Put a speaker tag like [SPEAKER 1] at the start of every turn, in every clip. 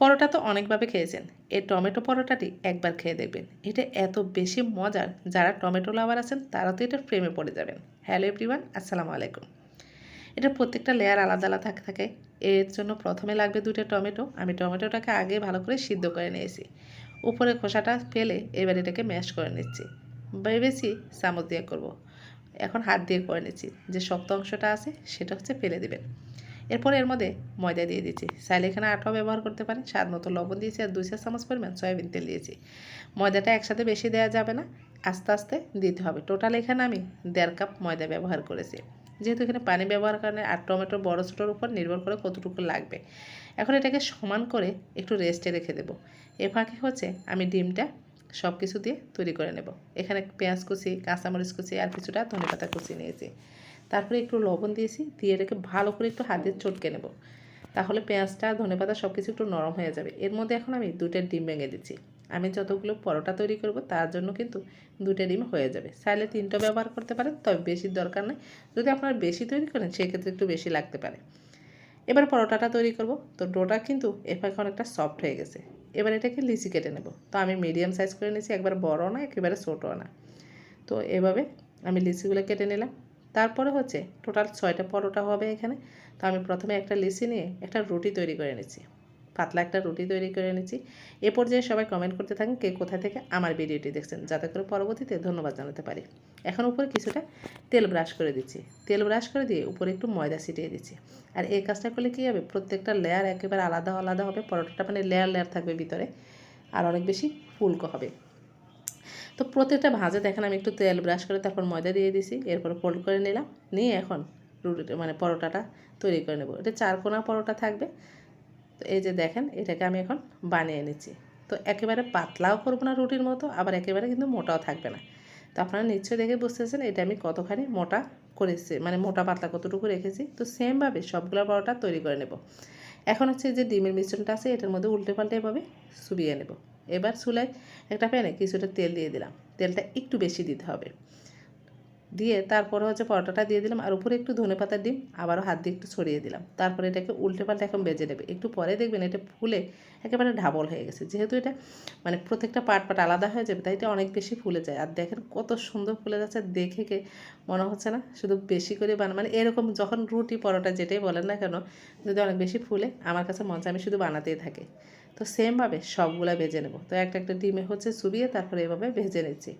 [SPEAKER 1] পরোটা তো অনেকভাবে খেয়েছেন। এই টমেটো পরোটাটি একবার খেয়ে দেখবেন। এটা এত বেশি মজার, যারা টমেটো লাভার আছেন, তারা তো এটার প্রেমে পড়ে যাবেন। হ্যালো এভরিওয়ান আসসালামু আলাইকুম। এটা প্রত্যেকটা লেয়ার আলাদা আলাদা থাকে থাকে। এর জন্য প্রথমে লাগবে দুটো টমেটো। আমি টমেটোটাকে আগে ভালো করে সিদ্ধ করে নিয়েছি। উপরে খোসাটা ফেলে এবার এটাকে ম্যাশ করে নিচ্ছি। ভেবেছি চামচ দিয়ে করব। এখন হাত দিয়ে করে নিচ্ছি। যে শক্ত অংশটা আছে, সেটা হচ্ছে ফেলে দিবেন। এরপর এর মধ্যে ময়দা দিয়ে দিচ্ছি চাইলে এখানে আটাও ব্যবহার করতে পারেন। স্বাদ মতো লবণ দিয়েছি আর দুই চার চামচ পরিমাণ সয়াবিন তেল দিয়েছি। ময়দাটা একসাথে বেশি দেওয়া যাবে না। আস্তে আস্তে দিতে হবে। টোটাল এখানে আমি দেড় কাপ ময়দা ব্যবহার করেছি। যেহেতু এখানে পানি ব্যবহার কারণে আর টমেটো বড়ো ছোটোর উপর নির্ভর করে কতটুকু লাগবে। এখন এটাকে সমান করে একটু রেস্টে রেখে দেবো। এ ফাঁকে হচ্ছে আমি ডিমটা সব কিছু দিয়ে তৈরি করে নেব। এখানে পেঁয়াজ কুচি, কাঁচামরিচ কুচি আর কিছুটা ধনেপাতা কুচি নিয়েছি। তারপরে একটু লবণ দিয়েছি, দিয়ে এটাকে ভালো করে একটু হাত চটকে নেব। তাহলে পেঁয়াজটা, ধনেপাতা সব কিছু একটু নরম হয়ে যাবে। এর মধ্যে এখন আমি দুটো ডিম ভেঙে দিচ্ছি। আমি যতগুলো পরোটা তৈরি করব, তার জন্য কিন্তু দুটো ডিম হয়ে যাবে। চাইলে তিনটা ব্যবহার করতে পারেন, তবে বেশি দরকার নেই। যদি আপনারা বেশি তৈরি করেন, সেক্ষেত্রে একটু বেশি লাগতে পারে। এবার পরোটাটা তৈরি করব। তো ডোটা কিন্তু এপাকে অনেকটা সফট হয়ে গেছে। এবার এটাকে লিচি কেটে নেব। তো আমি মিডিয়াম সাইজ করে নিয়েছি, একবার বড় না, একেবারে ছোটো না। তো এভাবে আমি লিচিগুলো কেটে নিলাম। তারপরে হচ্ছে টোটাল ছয়টা পরোটা হবে এখানে। তো আমি প্রথমে একটা লিচি নিয়ে একটা রুটি তৈরি করে নিচ্ছি। পাতলা একটা রুটি তৈরি করে নিচ্ছি। এ পর্যায়ে সবাই কমেন্ট করতে থাকেন কে কোথা থেকে আমার ভিডিওটি দেখছেন। যাতে করে পরবর্তীতে ধন্যবাদ জানাতে পারি। এখন উপরে কিছুটা তেল ব্রাশ করে দিচ্ছি। তেল ব্রাশ করে দিয়ে উপরে একটু ময়দা ছিটিয়ে দিচ্ছি। আর এই কাজটা করলে কী হবে? প্রত্যেকটা লেয়ার একেবারে আলাদা আলাদা হবে। পরোটাটা মানে লেয়ার লেয়ার থাকবে ভিতরে। আর অনেক বেশি ফুলকো হবে। তো প্রত্যেকটা ভাজে দেখেন আমি একটু তেল ব্রাশ করে তারপর ময়দা দিয়ে দিছি, এরপর ফোল্ড করে নিলাম, নিয়ে এখন রুটিটা মানে পরোটাটা তৈরি করে নেব। এটা চারকোনা পরোটা থাকবে, তো এই যে দেখেন এটাকে আমি এখন বানিয়ে নিচ্ছি। তো একেবারে পাতলাও করব না রুটির মতো, আবার একেবারে কিন্তু মোটাও থাকবে না। তো আপনারা নিশ্চয়ই দেখে বুঝতেছেন এটা আমি কতখানি মোটা করেছি মানে মোটা পাতলা কতটুকু রেখেছি। তো সেমভাবে সবগুলো পরোটা তৈরি করে নেব। এখন হচ্ছে যে ডিমের মিশ্রণটা আছে, এটার মধ্যে উল্টে পাল্টে এভাবে চুবিয়ে নেব। এবার চুলায় একটা প্যানে কিছুটা তেল দিয়ে দিলাম। তেলটা একটু বেশি দিতে হবে। দিয়ে তারপরে হচ্ছে পরোটাটা দিয়ে দিলাম। আর উপরে একটু ধনে পাতা ডিম, আবারও হাত দিয়ে একটু ছড়িয়ে দিলাম। তারপরে এটাকে উল্টে পাল্টে এখন বেজে নেবে। একটু পরে দেখবেন এটা ফুলে একেবারে ঢাবল হয়ে গেছে। যেহেতু এটা মানে প্রত্যেকটা পাট পাট আলাদা হয়ে যাবে, তাই এটা অনেক বেশি ফুলে যায়। আর দেখেন কত সুন্দর ফুলে যাচ্ছে, দেখে কে মনে হচ্ছে না শুধু বেশি করে বানা মানে এরকম যখন রুটি পরোটা যেটাই বলেন না কেন, যদি অনেক বেশি ফুলে, আমার কাছে মন আমি শুধু বানাতেই থাকি। তো সেমভাবে সবগুলা ভেজে নেব। তো একটা একটা ডিমে হচ্ছে চুবিয়ে তারপরে এভাবে ভেজে নিচ্ছি।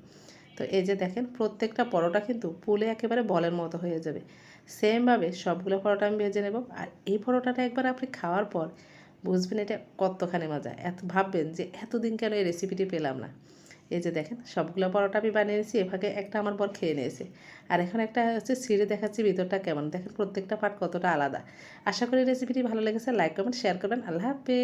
[SPEAKER 1] তো এই যে দেখেন, প্রত্যেকটা পরোটা কিন্তু পুলে একেবারে বলের মতো হয়ে যাবে। সেমভাবে সবগুলো পরোটা আমি ভেজে নেব। আর এই পরোটাটা একবার আপনি খাওয়ার পর বুঝবেন এটা কতখানি মজা। এত, ভাববেন যে এতদিন কেন এই রেসিপিটি পেলাম না। এই যে দেখেন, সবগুলো পরোটা আমি বানিয়ে নিয়েছি এভাবে একটা আমার পর খেয়ে নিয়েছে। আর এখন একটা হচ্ছে ছিঁড়ে দেখাচ্ছি, ভিতরটা কেমন। দেখেন প্রত্যেকটা পার্ট কতটা আলাদা। আশা করি রেসিপিটি ভালো লেগেছে লাইক কমেন্ট শেয়ার করবেন। আল্লাহ হাফেজ।